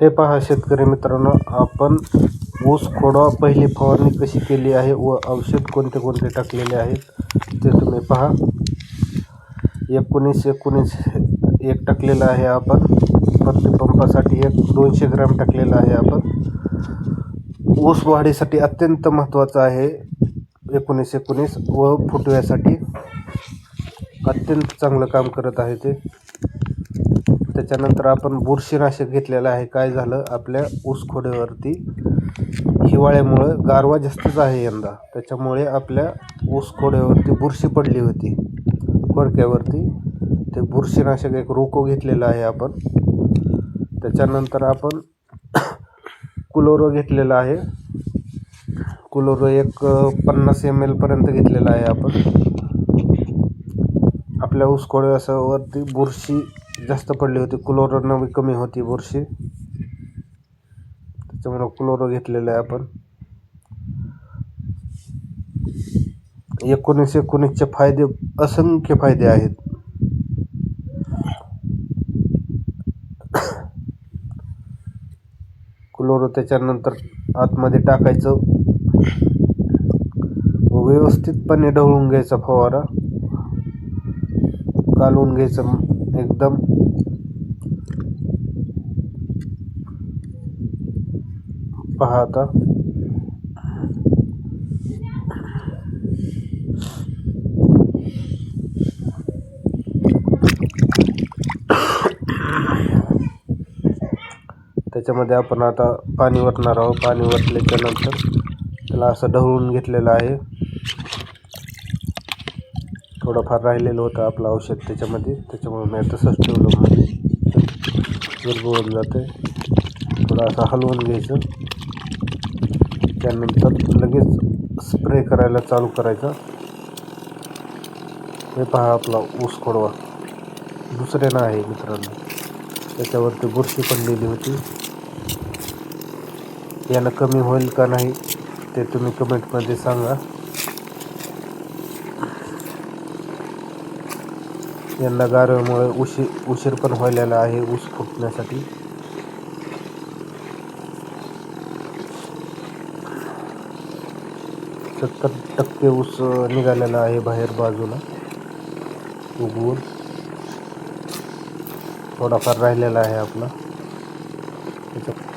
हे पहा शेतकरी मित्रांनो आपण ऊस खोडवा पहिली फवारणी कशी केली आहे व औषध कोणते कोणते टाकलेले आहेत ते तुम्ही पहा. एकोणीस एकोणीस एक टाकलेलं आहे आपण. प्रतिपंपासाठी एक दोनशे ग्रॅम टाकलेलं आहे आपण. ऊस वाढीसाठी अत्यंत महत्त्वाचं आहे एकोणीस एकोणीस व फुटव्यासाठी. अत्यंत चांगलं काम करत आहे ते. त्याच्यानंतर आपण बुरशीनाशक घेतलेलं आहे. काय झालं? आपल्या ऊसखोड्यावरती हिवाळ्यामुळं गारवा जास्तच आहे यंदा. त्याच्यामुळे आपल्या ऊसखोड्यावरती बुरशी पडली होती. फडक्यावरती ते बुरशीनाशक एक रोको घेतलेलं आहे आपण. त्याच्यानंतर आपण कुलोरो घेतलेला आहे. कुलोरो एक पन्नास एम एलपर्यंत घेतलेला आहे आपण. आपल्या ऊसखोड्यावरती बुरशी जास्त पडली होती. क्लोरोनं बी कमी होती बुरशी. त्याच्यामुळं क्लोरो घेतलेलं आहे आपण. एकोणीस एकोणीसचे फायदे असंख्य फायदे आहेत. क्लोरो त्याच्यानंतर आतमध्ये टाकायचं. व व्यवस्थितपणे ढवळून घ्यायचा फवारा. कालवून घ्यायचं. एकदम. पहा आता. त्याच्यामध्ये आपण आता पाणी वतणार आहोत. पाणी वतल्याच्यानंतर त्याला असं ढवळून घेतलेलं आहे. थोडंफार राहिलेलं होतं आपलं औषध त्याच्यामध्ये. त्याच्यामुळे मी तसंच ठेवलं म्हणजे विरघळून जाते थोडं असं हलवून घ्यायचं. त्यानंतर लगेच स्प्रे करायला चालू करायचा. हे पहा आपला ऊस खोडवा दुसऱ्यानं आहे मित्रांनो. त्याच्यावरती बुरशी पडलेली होती. यानं कमी होईल का नाही ते तुम्ही कमेंटमध्ये सांगा. यांना गारव्यामुळे उशीर उशीर पण व्हायलेला आहे ऊस फुटण्यासाठी सत्तर टक्के ऊस निघालेला आहे बाहेर बाजूला. उगवून. थोडाफार राहिलेला आहे आपला. त्याच्या